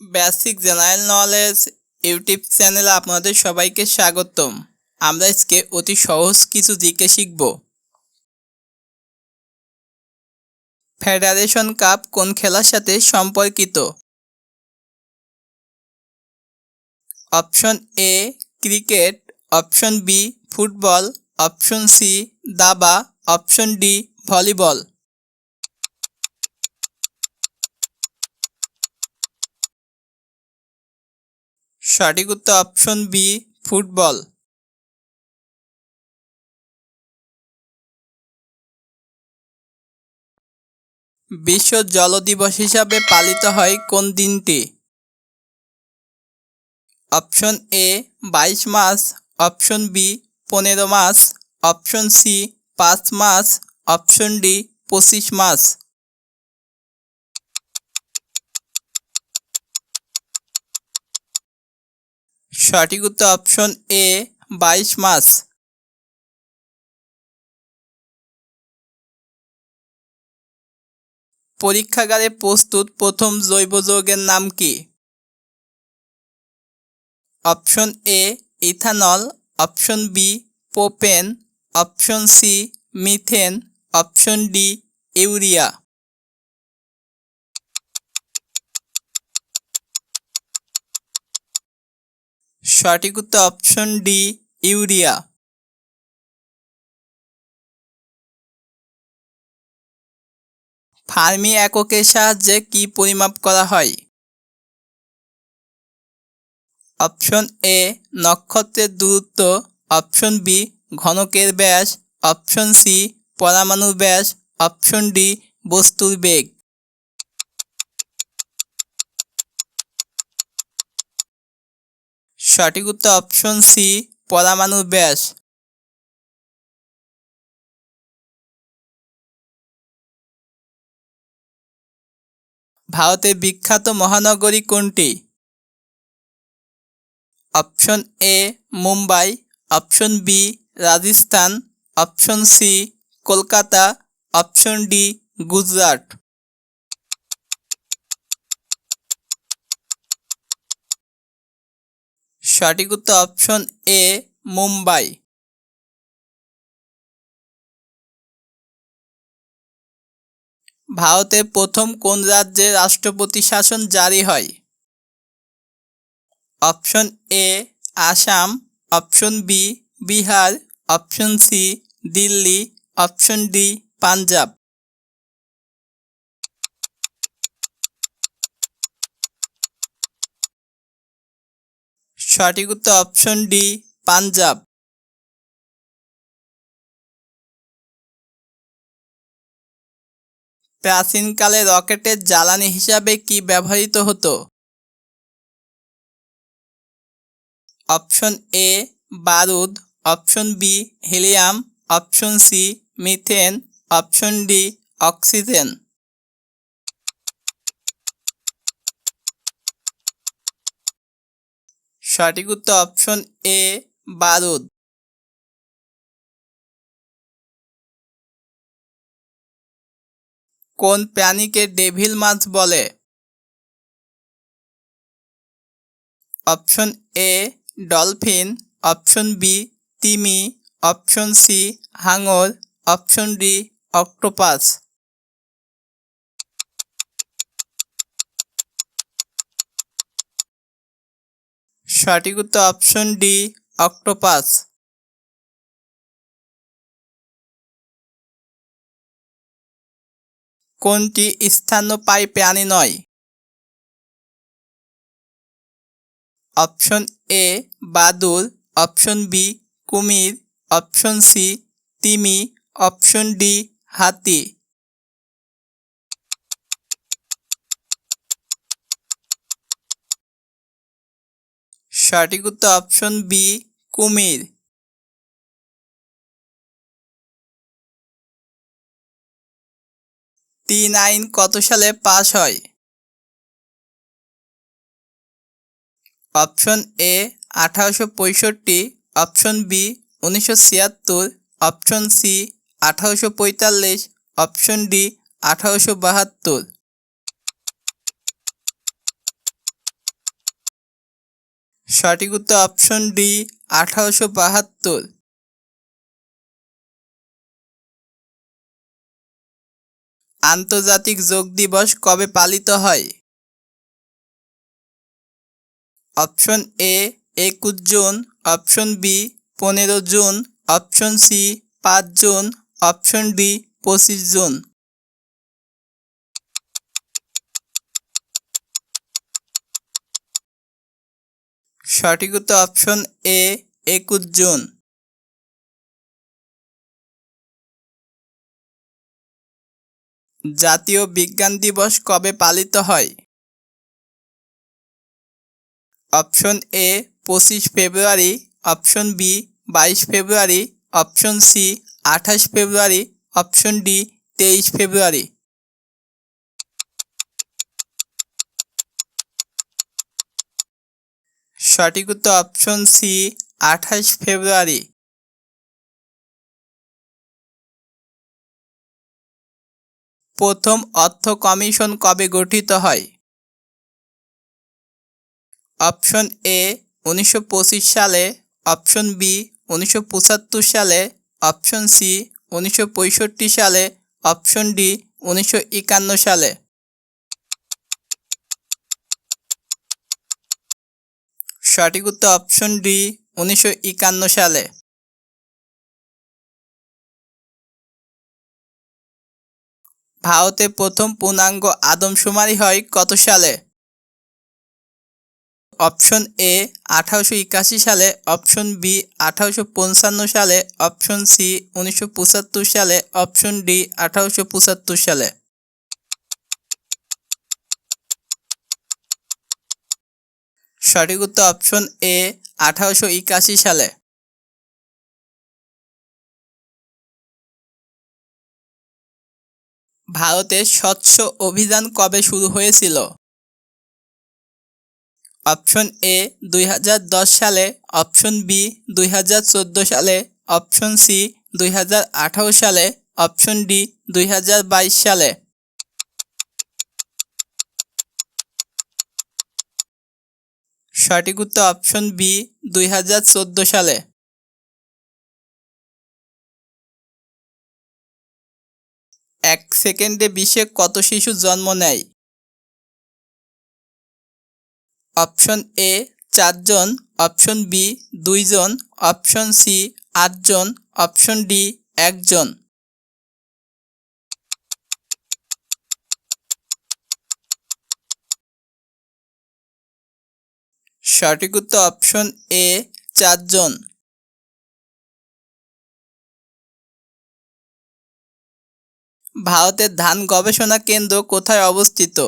Basic general knowledge YouTube চ্যানেলে আপনাদের সবাইকে স্বাগতম। আমরা আজকে অতি সহজ কিছু জিকে শিখব। ফেডারেশন কাপ কোন খেলার সাথে সম্পর্কিত? Option A cricket option B football option C দাবা. অপশন ডি ভলিবল সঠিক উত্তর অপশন বি ফুটবল বিশ্ব জল দিবস হিসাবে পালিত হয় কোন দিনটি? অপশন এ বাইশ মার্চ. অপশন বি পনেরো মার্চ. অপশন সি পাঁচ মার্চ. অপশন ডি পঁচিশ মার্চ। সঠিক উত্তর অপশন এ বাইশ মার্চ পরীক্ষাগারে প্রস্তুত প্রথম জৈব যৌগের নাম কি? Option A ethanol option B propane option C methane option D urea সঠিক উত্তর অপশন ডি ইউরিয়া ফার্মি এককের সাহায্যে কি পরিমাপ করা হয়? অপশন এ নক্ষত্রের দূরত্ব. অপশন বি ঘনকের ব্যাস. অপশন সি পরমাণুর ব্যাস. অপশন ডি বস্তুর বেগ। সঠিক উত্তর অপশন সি পরমাণুর ব্যাস। ভারতের বিখ্যাত মহানগরী কোনটি? Option A Mumbai option B Rajasthan option C Kolkata option D Gujarat. সঠিক উত্তর অপশন এ, মুম্বাই। ভারতে প্রথম কোন রাজ্যে রাষ্ট্রপতি শাসন জারি হয়? Option A, Assam. Option B, Bihar. Option C, Delhi. Option D, Punjab. সঠিক উত্তর অপশন ডি পাঞ্জাব প্রাচীনকালে রকেটের জ্বালানি হিসাবে কি ব্যবহৃত হতো? অপশন এ বারুদ। Option B helium option C methane option D oxygen সঠিক উত্তর অপশন এ বারুদ। কোন প্রাণীকে ডেভিল মাছ বলে? Option A dolphin. Option B তিমি। Option C হাঙর। Option D octopus. সঠিক উত্তর অপশন ডি অক্টোপাস কোনটি স্তন্যপায়ী প্রাণী নয়? অপশন এ বাদুর. অপশন বি কুমির. অপশন সি তিমি. অপশন ডি হাতি। সঠিক উত্তর অপশন বি কুমির। তিন আইন কত সালে পাশ হয়? অপশন এ আঠারোশো পঁয়ষট্টি অপশন বি উনিশশো ছিয়াত্তর অপশন সি আঠারোশো পঁয়তাল্লিশ অপশন ডি আঠারোশো বাহাত্তর। সঠিক উত্তর অপশন ডি আঠারোশো বাহাত্তর। আন্তর্জাতিক যোগ দিবস কবে পালিত হয়? অপশন এ একুশ জুন। অপশন বি পনেরো জুন। অপশন সি পাঁচ জুন। অপশন ডি পঁচিশ জুন। সঠিক উত্তর অপশন এ একুশ জুন। জাতীয় বিজ্ঞান দিবস কবে পালিত হয়? অপশন এ পঁচিশ ফেব্রুয়ারি। অপশন বি বাইশ ফেব্রুয়ারি। অপশন সি আঠাশ ফেব্রুয়ারি। অপশন ডি তেইশ ফেব্রুয়ারি। সঠিক উত্তর অপশন সি আঠাশ ফেব্রুয়ারি। প্রথম অর্থ কমিশন কবে গঠিত হয়? অপশন এ উনিশশো পঁচিশ সালে। অপশন বি উনিশশো পঁচাত্তর সালে। অপশন সি উনিশশো পঁয়ষট্টি সালে। অপশন ডি উনিশশো একান্ন সালে। সঠিক উত্তর অপশন ডি উনিশশো একান্ন সালে। ভারতে প্রথম পূর্ণাঙ্গ আদমশুমারি হয় কত সালে? অপশন এ আঠারোশো একাশি সালে অপশন বি আঠারোশো পঞ্চান্ন সালে অপশন সি উনিশশো পঁচাত্তর সালে অপশন ডি আঠারোশো পঁচাত্তর সালে। সঠিক উত্তর অপশন এ আঠারোশো একাশি সালে। ভারতে স্বচ্ছ অভিযান কবে শুরু হয়েছিল? অপশন এ দুই হাজার দশ সালে। অপশন বি দুই হাজার চোদ্দ সালে। অপশন সি দুই হাজার আঠেরো সালে। অপশন ডি দুই হাজার বাইশ সালে। সঠিক উত্তর অপশন বি দুই হাজার চোদ্দ সালে। এক সেকেন্ডে বিশ্বে কত শিশু জন্ম নেয়? অপশন এ চারজন অপশন বি দুইজন অপশন সি আটজন অপশন ডি একজন। সঠিক উত্তর অপশন এ চারজন। ভারতের ধান গবেষণা কেন্দ্র কোথায় অবস্থিত?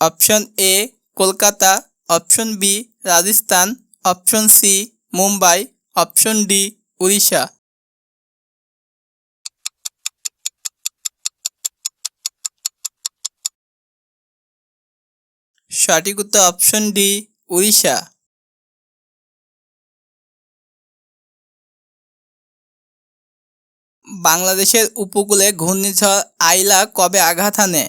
Option A Kolkata option B Rajasthan option C Mumbai option D Orissa. সঠিক উত্তর অপশন ডি উড়িষ্যা। বাংলাদেশের উপকূলে ঘূর্ণিঝড় আইলা কবে আঘাত হানে?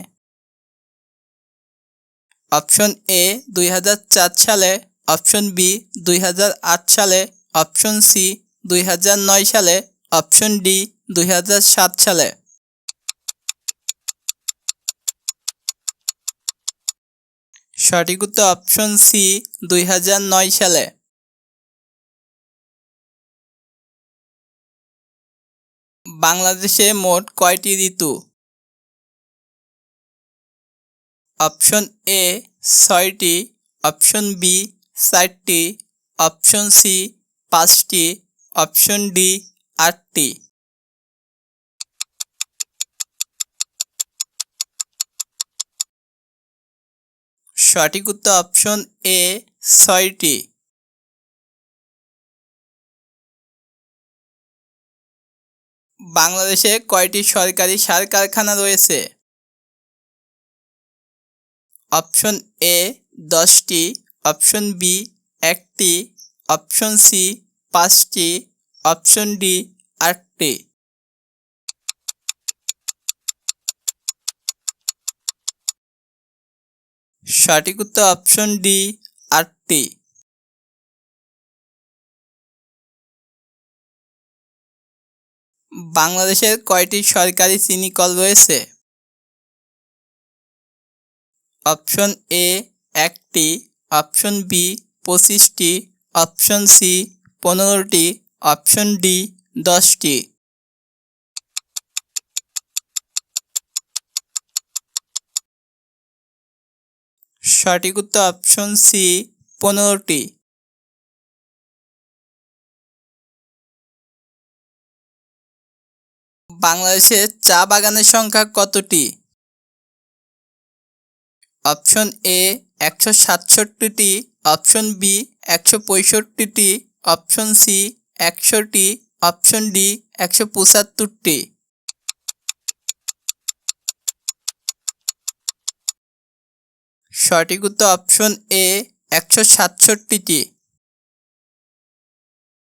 অপশন এ দুই হাজার চার সালে। অপশন বি দুই হাজার আট সালে। অপশন সি দুই হাজার নয় সালে। অপশন ডি দুই হাজার সাত সালে। সঠিক উত্তর অপশন সি দুই হাজার নয় সালে। বাংলাদেশে মোট কয়টি ঋতু? অপশন এ ছয়টি অপশন বি চারটি অপশন সি পাঁচটি অপশন ডি আটটি। সঠিক উত্তর অপশন এ ছয়টি। বাংলাদেশে কয়টি সরকারি সার কারখানা রয়েছে? অপশন এ দশটি অপশন বি একটি অপশন সি পাঁচটি অপশন ডি আটটি। সঠিক উত্তর অপশন ডি আটটি বাংলাদেশের কয়টি সরকারি চিনি কল রয়েছে? অপশন এ একটি অপশন বি পঁচিশটি অপশন সি পনেরোটি অপশন ডি দশটি। সঠিক উত্তর অপশন সি পনেরোটি। বাংলাদেশে চা বাগানের সংখ্যা কতটি? অপশন এ একশো সাতষট্টিটি অপশন বি একশো পঁয়ষট্টিটি অপশন সি একশোটি অপশন ডি একশো পঁচাত্তরটি। সঠিক উত্তর অপশন এ একশো সাতষট্টিটি।